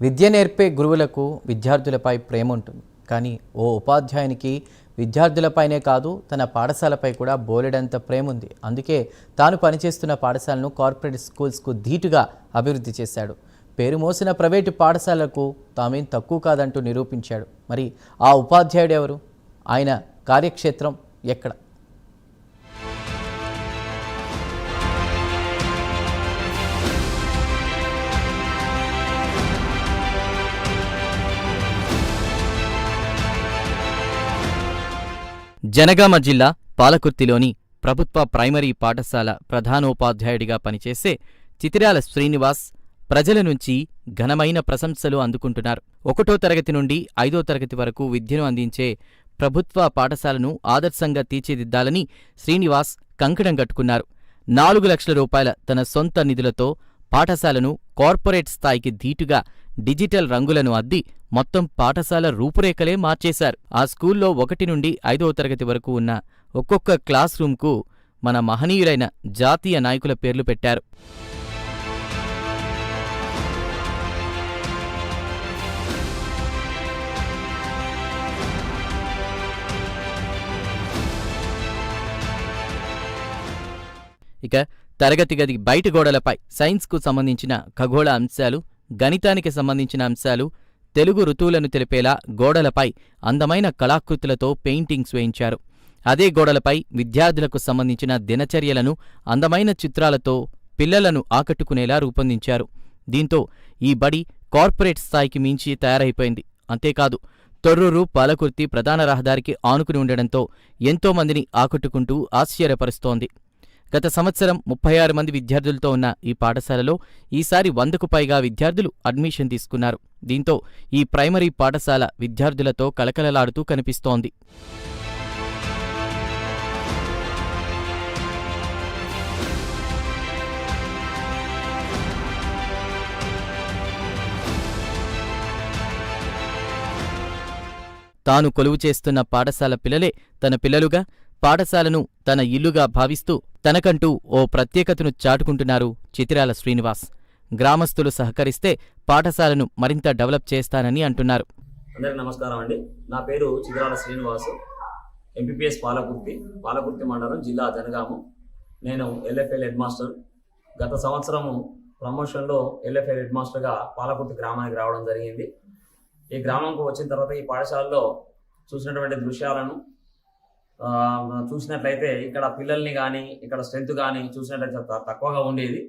విద్య నేర్పే గురువులకు విద్యార్థులపై ప్రేమ ఉంటుంది. కానీ ఓ ఉపాధ్యాయునికి విద్యార్థులపైనే కాదు తన పాఠశాలపై కూడా బోలెడంత ప్రేమ ఉంది. అందుకే తాను పనిచేస్తున్న పాఠశాలను కార్పొరేట్ స్కూల్స్కు ధీటుగా అభివృద్ధి చేశాడు. పేరు మోసిన ప్రైవేటు పాఠశాలకు తామేం తక్కువ కాదంటూ నిరూపించాడు. మరి ఆ ఉపాధ్యాయుడు ఎవరు? ఆయన కార్యక్షేత్రం ఎక్కడ? జనగామ జిల్లా పాలకుర్తిలోని ప్రభుత్వ ప్రైమరీ పాఠశాల ప్రధానోపాధ్యాయుడిగా పనిచేసే చితిరాల శ్రీనివాస్ ప్రజల నుంచి ఘనమైన ప్రశంసలు అందుకుంటున్నారు. ఒకటో తరగతి నుండి ఐదో తరగతి వరకు విద్యను అందించే ప్రభుత్వ పాఠశాలను ఆదర్శంగా తీర్చిదిద్దాలని శ్రీనివాస్ కంకణం కట్టుకున్నారు. నాలుగు లక్షల రూపాయల తన సొంత నిధులతో పాఠశాలను కార్పొరేట్ స్థాయికి ధీటుగా డిజిటల్ రంగులను అద్ది మొత్తం పాఠశాల రూపురేఖలే మార్చేశారు. ఆ స్కూల్లో ఒకటి నుండి ఐదవ తరగతి వరకు ఉన్న ఒక్కొక్క క్లాస్ రూమ్కు మన మహనీయులైన జాతీయ నాయకుల పేర్లు పెట్టారు. ఇక తరగతి గది బయట గోడలపై సైన్స్కు సంబంధించిన ఖగోళ అంశాలు గణితానికి సంబంధించిన అంశాలు తెలుగు ఋతువులను తెలిపేలా గోడలపై అందమైన కళాకృతులతో పెయింటింగ్స్ వేయించారు. అదే గోడలపై విద్యార్థులకు సంబంధించిన దినచర్యలను అందమైన చిత్రాలతో పిల్లలను ఆకట్టుకునేలా రూపొందించారు. దీంతో ఈ బడి కార్పొరేట్ స్థాయికి మించి తయారైపోయింది. అంతేకాదు తొర్రూరు పాలకుర్తి ప్రధాన రహదారికి ఆనుకుని ఉండడంతో ఎంతోమందిని ఆకట్టుకుంటూ ఆశ్చర్యపరుస్తోంది. గత సంవత్సరం ముప్పై ఆరు మంది విద్యార్థులతో ఉన్న ఈ పాఠశాలలో ఈసారి వందకు పైగా విద్యార్థులు అడ్మిషన్ తీసుకున్నారు. దీంతో ఈ ప్రైమరీ పాఠశాల విద్యార్థులతో కలకలలాడుతూ కనిపిస్తోంది. తాను కొలువు చేస్తున్న పాఠశాల పిల్లలే తన పిల్లలుగా పాఠశాలను తన ఇల్లుగా భావిస్తూ తనకంటూ ఓ ప్రత్యేకతను చాటుకుంటున్నారు చితిరాల శ్రీనివాస్. గ్రామస్తులు సహకరిస్తే పాఠశాలను మరింత డెవలప్ చేస్తానని అంటున్నారు. అందరికి నమస్కారం అండి. నా పేరు చిత్రాల శ్రీనివాస్. ఎంపీపీఎస్ పాలకుర్తి పాలకుర్తి మండలం జిల్లా జనగాము. నేను ఎల్ఎఫ్ఎల్ హెడ్ మాస్టర్. గత సంవత్సరము ప్రమోషన్లో ఎల్ఎఫ్ఎల్ హెడ్ మాస్టర్గా పాలకుర్తి గ్రామానికి రావడం జరిగింది. ఈ గ్రామంకు వచ్చిన తర్వాత ఈ పాఠశాలలో చూసినటువంటి దృశ్యాలను చూసినట్లయితే ఇక్కడ పిల్లల్ని కానీ ఇక్కడ స్ట్రెంత్ కానీ చూసినట్లయితే త- తక్కువగా ఉండేది.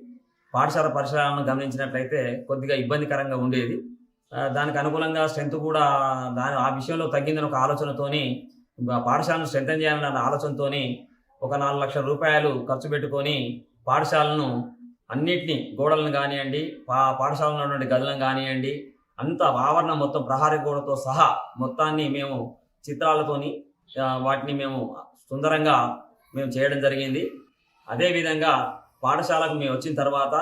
పాఠశాల పరిసరాలను గమనించినట్లయితే కొద్దిగా ఇబ్బందికరంగా ఉండేది. దానికి అనుకూలంగా స్ట్రెంత్ కూడా దాని ఆ విషయంలో తగ్గిందని ఒక ఆలోచనతోని పాఠశాలను స్ట్రెంథన్ చేయాలన్న ఆలోచనతోని ఒక నాలుగు లక్షల రూపాయలు ఖర్చు పెట్టుకొని పాఠశాలను అన్నిటినీ గోడలను కానివ్వండి పా పాఠశాలలో ఉన్నటువంటి గదులను కానివ్వండి అంత ఆవరణ మొత్తం ప్రహారీ గోడతో సహా మొత్తాన్ని మేము చిత్రాలతోని వాటిని మేము సుందరంగా మేము చేయడం జరిగింది. అదేవిధంగా పాఠశాలకు మేము వచ్చిన తర్వాత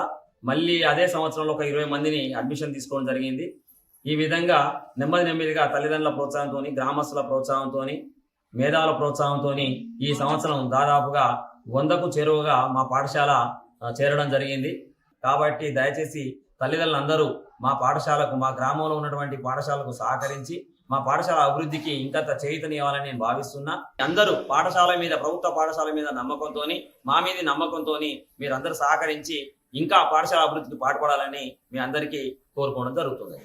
మళ్ళీ అదే సంవత్సరంలో ఒక ఇరవై మందిని అడ్మిషన్ తీసుకోవడం జరిగింది. ఈ విధంగా నెమ్మది నెమ్మదిగా తల్లిదండ్రుల ప్రోత్సాహంతో గ్రామస్తుల ప్రోత్సాహంతో మేధావుల ప్రోత్సాహంతో ఈ సంవత్సరం దాదాపుగా వందకు చేరువగా మా పాఠశాల చేరడం జరిగింది. కాబట్టి దయచేసి తల్లిదండ్రులందరూ మా పాఠశాలకు మా గ్రామంలో ఉన్నటువంటి పాఠశాలకు సహకరించి మా పాఠశాల అభివృద్ధికి ఇంకా చేయుతనివ్వాలని నేను భావిస్తున్నా. అందరూ పాఠశాల మీద ప్రభుత్వ పాఠశాల మీద నమ్మకంతో మా మీద నమ్మకంతో మీరందరూ సహకరించి ఇంకా పాఠశాల అభివృద్ధికి పాటుపడాలని మీ అందరికీ కోరుకోవడం జరుగుతుంది.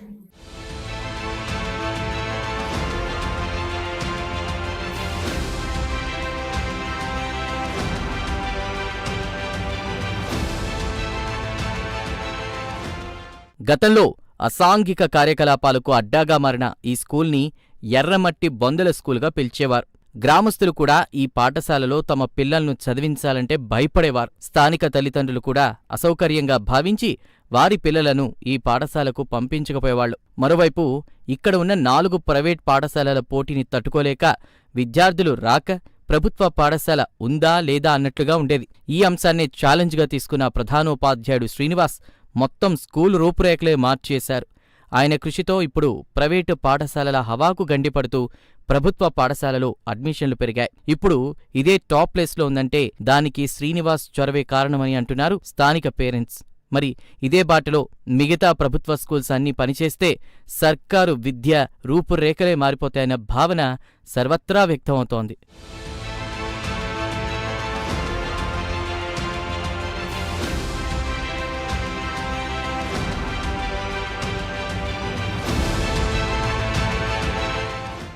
గతంలో అసాంఘిక కార్యకలాపాలకు అడ్డాగా మారిన ఈ స్కూల్ని ఎర్రమట్టి బొందల స్కూలుగా పిలిచేవారు. గ్రామస్తులు కూడా ఈ పాఠశాలలో తమ పిల్లలను చదివించాలంటే భయపడేవారు. స్థానిక తల్లిదండ్రులు కూడా అసౌకర్యంగా భావించి వారి పిల్లలను ఈ పాఠశాలకు పంపించకపోయేవాళ్ళు మరోవైపు ఇక్కడ ఉన్న నాలుగు ప్రైవేట్ పాఠశాలల పోటీని తట్టుకోలేక విద్యార్థులు రాక ప్రభుత్వ పాఠశాల ఉందా లేదా అన్నట్లుగా ఉండేది. ఈ అంశాన్నే ఛాలెంజ్గా తీసుకున్న ప్రధానోపాధ్యాయుడు శ్రీనివాస్ మొత్తం స్కూల్ రూపురేఖలే మార్చేశారు. ఆయన కృషితో ఇప్పుడు ప్రైవేటు పాఠశాలల హవాకు గండిపడుతూ ప్రభుత్వ పాఠశాలలో అడ్మిషన్లు పెరిగాయి. ఇప్పుడు ఇదే టాప్ ప్లేస్లో ఉందంటే దానికి శ్రీనివాస్ చొరవే కారణమని అంటున్నారు స్థానిక పేరెంట్స్. మరి ఇదే బాటలో మిగతా ప్రభుత్వ స్కూల్స్ అన్నీ పనిచేస్తే సర్కారు విద్య రూపురేఖలే మారిపోతాయన్న భావన సర్వత్రా వ్యక్తమవుతోంది.